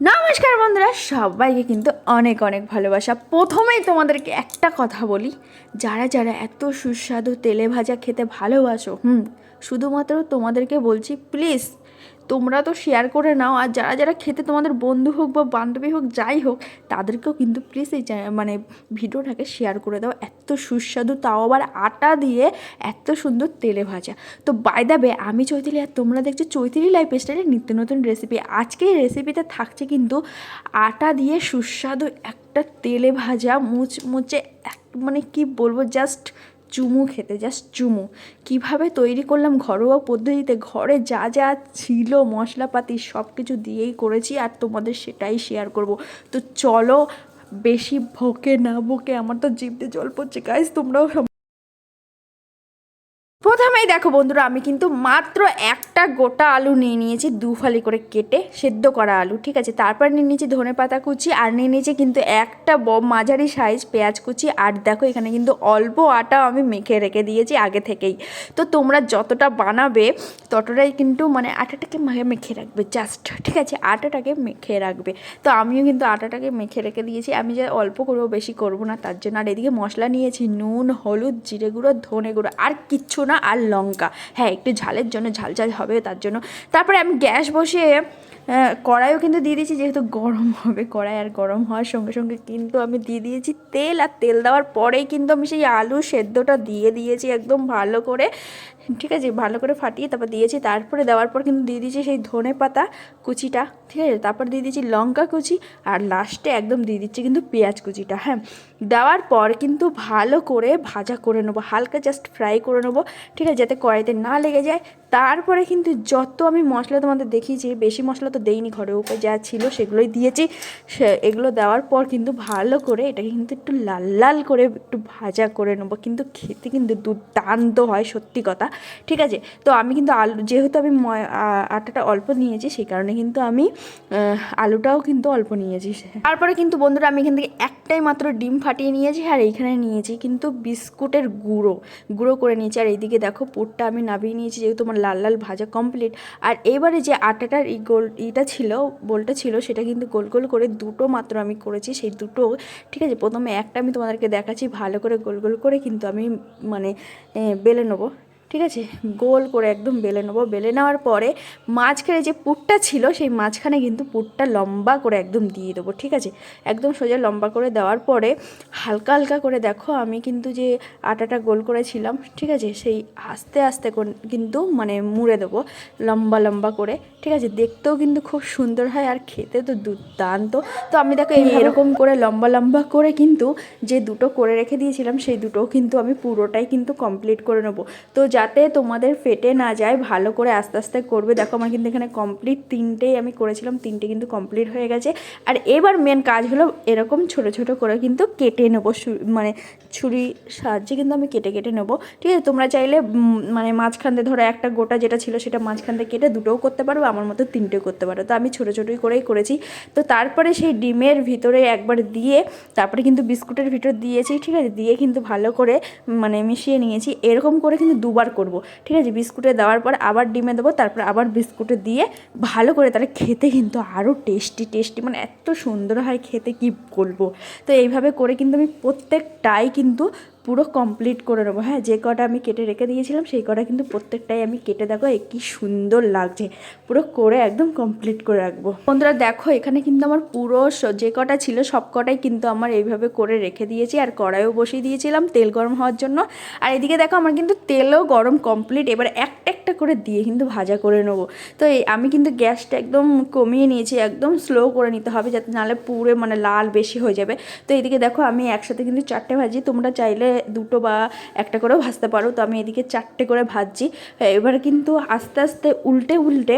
নমস্কার বন্ধুরা, সবাইকে কিন্তু অনেক অনেক ভালোবাসা। প্রথমেই তোমাদেরকে একটা কথা বলি, যারা যারা এত সুস্বাদু তেলে ভাজা খেতে ভালোবাসো, হুম, শুধুমাত্র তোমাদেরকে বলছি প্লিজ তোমরা তো শেয়ার করে নাও। আর যারা যারা খেতে তোমাদের বন্ধু হোক বা বান্ধবী হোক, যাই হোক, তাদেরকেও কিন্তু প্লিজ এই মানে ভিডিওটাকে শেয়ার করে দাও। এত সুস্বাদু, তাও আবার আটা দিয়ে এত সুন্দর তেলে ভাজা। তো বাই দ্য আমি চৈতালি, আর তোমরা দেখছ চৈতালি লাইফ স্টাইলের নিত্য নতুন রেসিপি আজকে এই রেসিপিতে থাকছে কিন্তু আটা দিয়ে সুস্বাদু একটা তেলে ভাজা মুচ মুচে এক মানে কি বলব জাস্ট চুমু খেতে জাস্ট চুমু। কীভাবে তৈরি করলাম ঘরোয়া পদ্ধতিতে? ঘরে যা যা ছিল, মশলাপাতি সব কিছু দিয়েই করেছি আর তোমাদের সেটাই শেয়ার করব। তো চলো, বেশি ভোকে না ভোকে, আমার তো জিভতে জল পড়ছে। গাইজ তোমরাও প্রথমেই দেখো বন্ধুরা, আমি কিন্তু মাত্র একটা গোটা আলু নিয়ে নিয়েছি দু ফালি করে কেটে সেদ্ধ করা আলু, ঠিক আছে? তারপর নিয়ে নিয়েছি ধনে পাতা কুচি আর নিয়ে নিয়েছি কিন্তু একটা মাঝারি সাইজ পেঁয়াজ কুচি। আর দেখো, এখানে কিন্তু অল্প আটা আমি মেখে রেখে দিয়েছি আগে থেকেই। তো তোমরা যতটা বানাবে ততটাই কিন্তু মানে আটাটাকে মেখে রাখবে জাস্ট ঠিক আছে? আটাটাকে মেখে রাখবে। তো আমিও কিন্তু আটাটাকে মেখে রেখে দিয়েছি। আমি যে অল্প করব বেশি করব না, তার জন্য আর এদিকে মশলা নিয়েছি, নুন, হলুদ, জিরে গুঁড়ো, ধনে গুঁড়ো, আর কিচ্ছু না। আর লঙ্কা। হ্যাঁ একটু ঝালের জন্য ঝাল ঝাল হবে তার জন্য। তারপরে আমি গ্যাস বসিয়ে কড়াইও কিন্তু দিয়ে দিয়েছি, যেহেতু গরম হবে, কড়াই আর গরম হওয়ার সঙ্গে সঙ্গে কিন্তু আমি দিয়ে দিয়েছি তেল। আর তেল দেওয়ার পরেই কিন্তু আমি সেই আলু সেদ্ধটা দিয়ে দিয়েছি একদম ভালো করে। ঠিক আছে, ভালো করে ফাটিয়ে তারপর দিয়েছি, তারপরে দেওয়ার পর কিন্তু দিয়ে দিয়েছি সেই ধনে পাতা কুচিটা, ঠিক আছে? তারপর দিয়ে দিয়েছি লঙ্কা কুচি আর লাস্টে একদম দিয়ে দিচ্ছি কিন্তু পেঁয়াজ কুচিটা হ্যাঁ? দেওয়ার পর কিন্তু ভালো করে ভাজা করে নেব, হালকা জাস্ট ফ্রাই করে নেব, ঠিক আছে? যাতে কড়াইতে না লেগে যায়। তারপরে কিন্তু যত আমি মশলা তোমাদের দেখিয়েছি, বেশি মশলা তো দেইনি ঘরে উপরে যা ছিল সেগুলোই দিয়েছি। এগুলো দেওয়ার পর কিন্তু ভালো করে এটাকে কিন্তু একটু লাল লাল করে একটু ভাজা করে নেব, কিন্তু খেতে কিন্তু দুর্দান্ত হয়, সত্যি কথা। ঠিক আছে? তো আমি কিন্তু আলু, যেহেতু আমি আটাটা অল্প নিয়েছি, সেই কারণে কিন্তু আমি আলুটাও কিন্তু অল্প নিয়েছি। তারপরে কিন্তু বন্ধুরা আমি এখান থেকে একটাই মাত্র ডিম ফাটিয়ে নিয়েছি আর এইখানে নিয়েছি কিন্তু বিস্কুটের গুঁড়ো। গুঁড়ো করে নিয়েছি আর এইদিকে দেখো পুরটা আমি নাবিয়ে নিয়েছি, যেহেতু আমার লাল লাল ভাজা কমপ্লিট আর এবারে যে আটাটার ই গোল, ইটা ছিল, বোলটা ছিল, সেটা কিন্তু গোল গোল করে দুটো মাত্র আমি করেছি, সেই দুটো, ঠিক আছে? প্রথমে একটা আমি তোমাদেরকে দেখাচ্ছি, ভালো করে গোল গোল করে কিন্তু আমি মানে বেলে নেব। ঠিক আছে? গোল করে একদম বেলে নেব। বেলে নেওয়ার পরে মাঝখানে যে পুটটা ছিল সেই মাঝখানে কিন্তু পুরটা লম্বা করে একদম দিয়ে দেবো ঠিক আছে? একদম সোজা লম্বা করে দেওয়ার পরে হালকা হালকা করে দেখো আমি কিন্তু যে আটাটা গোল করেছিলাম ঠিক আছে? সেই আস্তে আস্তে কিন্তু মানে মুড়ে দেবো লম্বা লম্বা করে ঠিক আছে? দেখতেও কিন্তু খুব সুন্দর হয় আর খেতে তো দুর্দান্ত। তো আমি দেখো এই এরকম করে লম্বা লম্বা করে কিন্তু যে দুটো করে রেখে দিয়েছিলাম সেই দুটো কিন্তু আমি পুরোটাই কিন্তু কমপ্লিট করে নেব। তো যাতে তোমাদের ফেটে না যায়, ভালো করে আস্তে আস্তে করবে। দেখো, আমার কিন্তু এখানে কমপ্লিট তিনটেই আমি করেছিলাম, তিনটে কিন্তু কমপ্লিট হয়ে গেছে। আর এবার মেন কাজ হলো এরকম ছোট ছোট করে কিন্তু কেটে নেব মানে ছুরি সাহায্যে কিন্তু আমি কেটে কেটে নেব। ঠিক আছে, তোমরা চাইলে মানে মাঝখান দিয়ে ধরো একটা গোটা যেটা ছিল সেটা মাঝখান দিয়ে কেটে দুটোও করতে পারো, আমার মতো তিনটেও করতে পারো। তো আমি ছোটো ছোটোই করেই করেছি। তো তারপরে সেই ডিমের ভিতরে একবার দিয়ে, তারপরে কিন্তু বিস্কুটের ভিতর দিয়েছি, ঠিক আছে? দিয়ে কিন্তু ভালো করে মানে মিশিয়ে নিয়েছি। এরকম করে কিন্তু দুবার করব। ঠিক আছে, বিস্কুটে দেওয়ার পর আবার ডিমে দেবো, তারপর আবার বিস্কুটে দিয়ে ভালো করে তাহলে খেতে কিন্তু আরও টেস্টি টেস্টি মানে এত সুন্দর হয় খেতে কি বলব? তো এইভাবে করে কিন্তু আমি প্রত্যেকটাই কিন্তু পুরো কমপ্লিট করে নেব। হ্যাঁ যে কটা আমি কেটে রেখে দিয়েছিলাম, সেই কটা কিন্তু প্রত্যেকটাই আমি কেটে দেখো কি সুন্দর লাগছে। পুরো করে একদম কমপ্লিট করে রাখব। বন্ধুরা, দেখো, এখানে কিন্তু আমার পুরো যে কটা ছিল, সব কটাই কিন্তু আমার এইভাবে করে রেখে দিয়েছি, আর কড়াইও বসিয়ে দিয়েছিলাম তেল গরম হওয়ার জন্য। আর এদিকে দেখো, আমার কিন্তু তেলও গরম কমপ্লিট এবার একটা একটা করে দিয়ে কিন্তু ভাজা করে নেব। তো আমি কিন্তু গ্যাসটা একদম কমিয়ে নিয়েছি, একদম স্লো করে নিতে হবে, যাতে নাহলে পুরে মানে লাল বেশি হয়ে যাবে। তো এদিকে দেখো, আমি একসাথে কিন্তু চারটে ভাজি, তোমরা চাইলে দুটো বা একটা করেও ভাজতে পারো। তো আমি এদিকে চারটে করে ভাজছি। এবার কিন্তু আস্তে আস্তে উল্টে উল্টে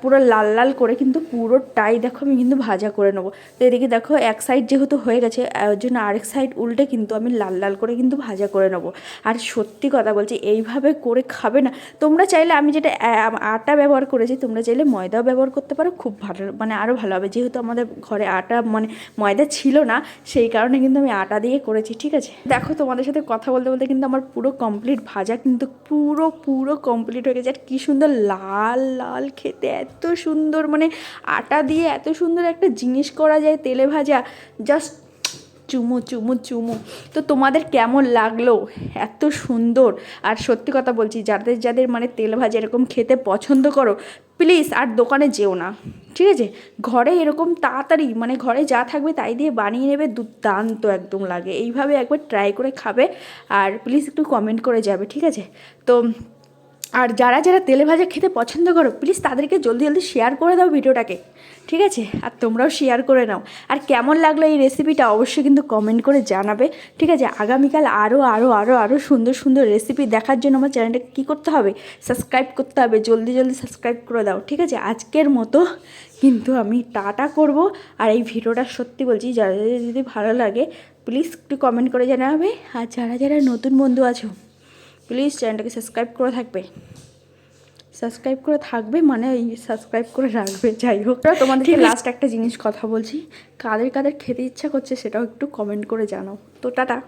পুরো লাল লাল করে কিন্তু পুরোটাই দেখো আমি কিন্তু ভাজা করে নেব। তো এদিকে দেখো এক সাইড যেহেতু হয়ে গেছে ওর জন্য আরেক সাইড উল্টে কিন্তু আমি লাল লাল করে কিন্তু ভাজা করে নেব। আর সত্যি কথা বলছি, এইভাবে করে খাবে না। তোমরা চাইলে আমি যেটা আটা ব্যবহার করেছি, তোমরা চাইলে ময়দাও ব্যবহার করতে পারো, খুব ভালো মানে আরও ভালো হবে। যেহেতু আমাদের ঘরে আটা মানে ময়দা ছিল না, সেই কারণে কিন্তু আমি আটা দিয়ে করেছি, ঠিক আছে? দেখো তোমার তোমাদের সাথে কথা বলতে বলতে কিন্তু আমার পুরো কমপ্লিট ভাজা কিন্তু পুরো পুরো কমপ্লিট হয়ে গেছে। আর কী সুন্দর লাল লাল খেতে, এত সুন্দর। মানে আটা দিয়ে এত সুন্দর একটা জিনিস করা যায় তেলে ভাজা। জাস্ট চুমু চুমু চুমু। তো তোমাদের কেমন লাগল? এত সুন্দর। আর সত্যি কথা বলছি, যাদের যাদের মানে তেল ভাজা এরকম খেতে পছন্দ করো, প্লিজ আর দোকানে যেও না। ঠিক আছে? ঘরে এরকম তাড়াতাড়ি মানে ঘরে যা থাকবে তাই দিয়ে বানিয়ে নেবে, দুর্দান্ত একদম লাগে। এইভাবে একবার ট্রাই করে খাবে, আর প্লিজ একটু কমেন্ট করে যাবে, ঠিক আছে? তো আর যারা যারা তেলে ভাজা খেতে পছন্দ করো প্লিজ তাদেরকে জলদি জলদি শেয়ার করে দাও ভিডিওটাকে। ঠিক আছে? আর তোমরাও শেয়ার করে নাও। আর কেমন লাগল এই রেসিপিটা অবশ্যই কিন্তু কমেন্ট করে জানাবে। ঠিক আছে? আগামীকাল আরও আরও আরও আরও সুন্দর সুন্দর রেসিপি দেখার জন্য আমার চ্যানেলটাকে কী করতে হবে? সাবস্ক্রাইব করতে হবে। জলদি জলদি সাবস্ক্রাইব করে দাও। ঠিক আছে? আজকের মতো কিন্তু আমি টাটা করব। আর এই ভিডিওটা সত্যি বলছি যারা যারা যদি ভালো লাগে প্লিজ একটু কমেন্ট করে জানাবে। আর যারা যারা নতুন বন্ধু আছো প্লিজ চ্যানেলটাকে সাবস্ক্রাইব করে থাকবে। সাবস্ক্রাইব করে থাকবে মানে ওই সাবস্ক্রাইব করে রাখবে যাই হোক। তোমাদেরকে লাস্ট একটা জিনিস কথা বলছি। কাদের কাদের খেতে ইচ্ছা করছে সেটাও একটু কমেন্ট করে জানাও। তো টাটা।